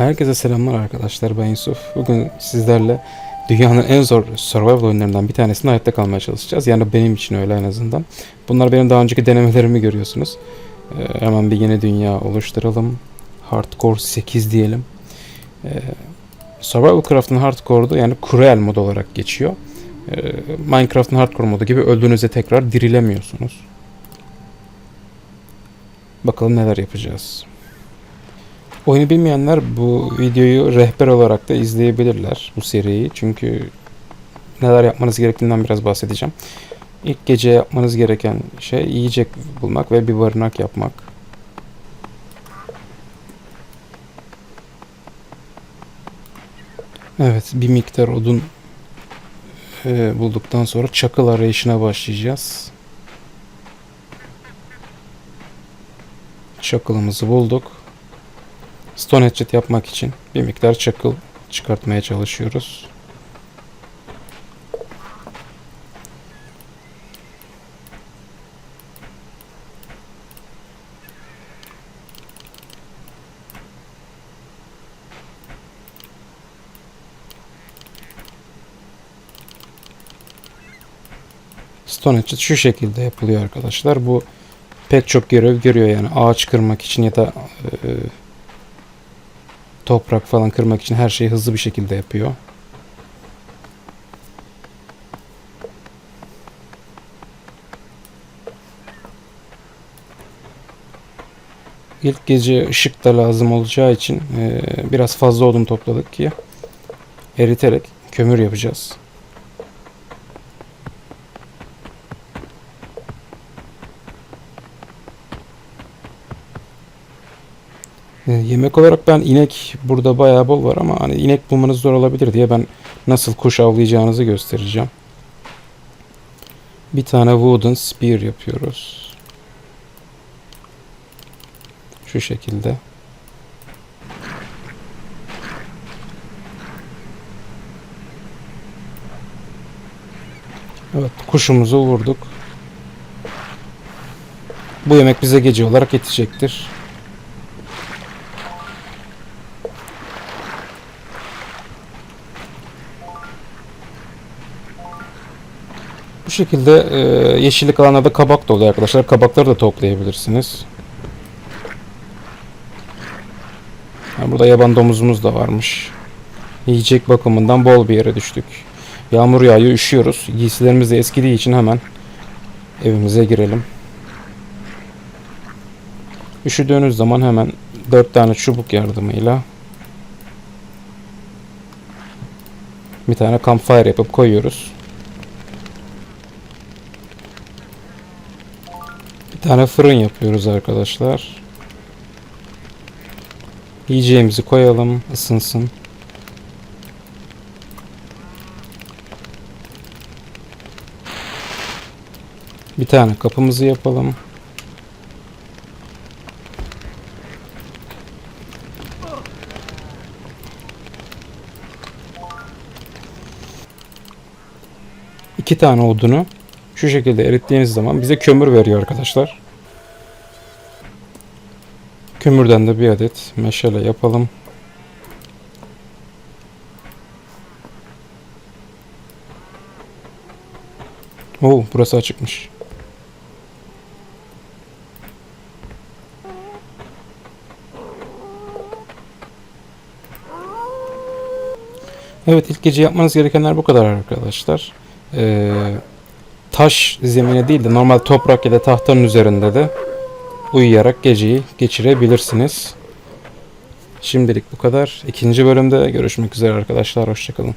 Herkese selamlar arkadaşlar ben Yusuf. Bugün sizlerle dünyanın en zor survival oyunlarından bir tanesinde hayatta kalmaya çalışacağız. Yani benim için öyle en azından. Bunlar benim daha önceki denemelerimi görüyorsunuz. Ee, hemen bir yeni dünya oluşturalım. Hardcore 8 diyelim. Ee, Survival Craft'ın Hardcore'da yani Cruel mod olarak geçiyor. Ee, Minecraft'ın Hardcore modu gibi öldüğünüzde tekrar dirilemiyorsunuz. Bakalım neler yapacağız. Oyunu bilmeyenler bu videoyu rehber olarak da izleyebilirler bu seriyi. Çünkü neler yapmanız gerektiğinden biraz bahsedeceğim. İlk gece yapmanız gereken şey yiyecek bulmak ve bir barınak yapmak. Evet, bir miktar odun e, bulduktan sonra çakıl arayışına başlayacağız. Çakılımızı bulduk. Stone hatchet yapmak için bir miktar çakıl çıkartmaya çalışıyoruz. Stone hatchet şu şekilde yapılıyor arkadaşlar. Bu pek çok görev görüyor yani ağaç kırmak için ya da e, toprak falan kırmak için her şeyi hızlı bir şekilde yapıyor. İlk gece ışık da lazım olacağı için e, biraz fazla odun topladık ki eriterek kömür yapacağız. E, yemek olarak ben inek burada bayağı bol var ama hani inek bulmanız zor olabilir diye ben nasıl kuş avlayacağınızı göstereceğim. Bir tane wooden spear yapıyoruz. Şu şekilde. Evet kuşumuzu vurduk. Bu yemek bize gece olarak yetecektir. Bu şekilde e, yeşillik kabak da oluyor arkadaşlar. Kabakları da toplayabilirsiniz. Burada yaban domuzumuz da varmış. Yiyecek bakımından bol bir yere düştük. Yağmur yağıyor, üşüyoruz. Giysilerimiz de eskidiği için hemen evimize girelim. Üşüdüğünüz zaman hemen 4 tane çubuk yardımıyla bir tane campfire yapıp koyuyoruz. Bir tane fırın yapıyoruz arkadaşlar. Yiyeceğimizi koyalım, ısınsın. Bir tane kapımızı yapalım. İki tane odunu şu şekilde erittiğiniz zaman bize kömür veriyor arkadaşlar. Kömürden de bir adet meşale yapalım. Oo, burası açıkmış. Evet ilk gece yapmanız gerekenler bu kadar arkadaşlar. Ee, taş zemine değil de normal toprak ya da tahtanın üzerinde de uyuyarak geceyi geçirebilirsiniz. Şimdilik bu kadar. İkinci bölümde görüşmek üzere arkadaşlar. Hoşçakalın.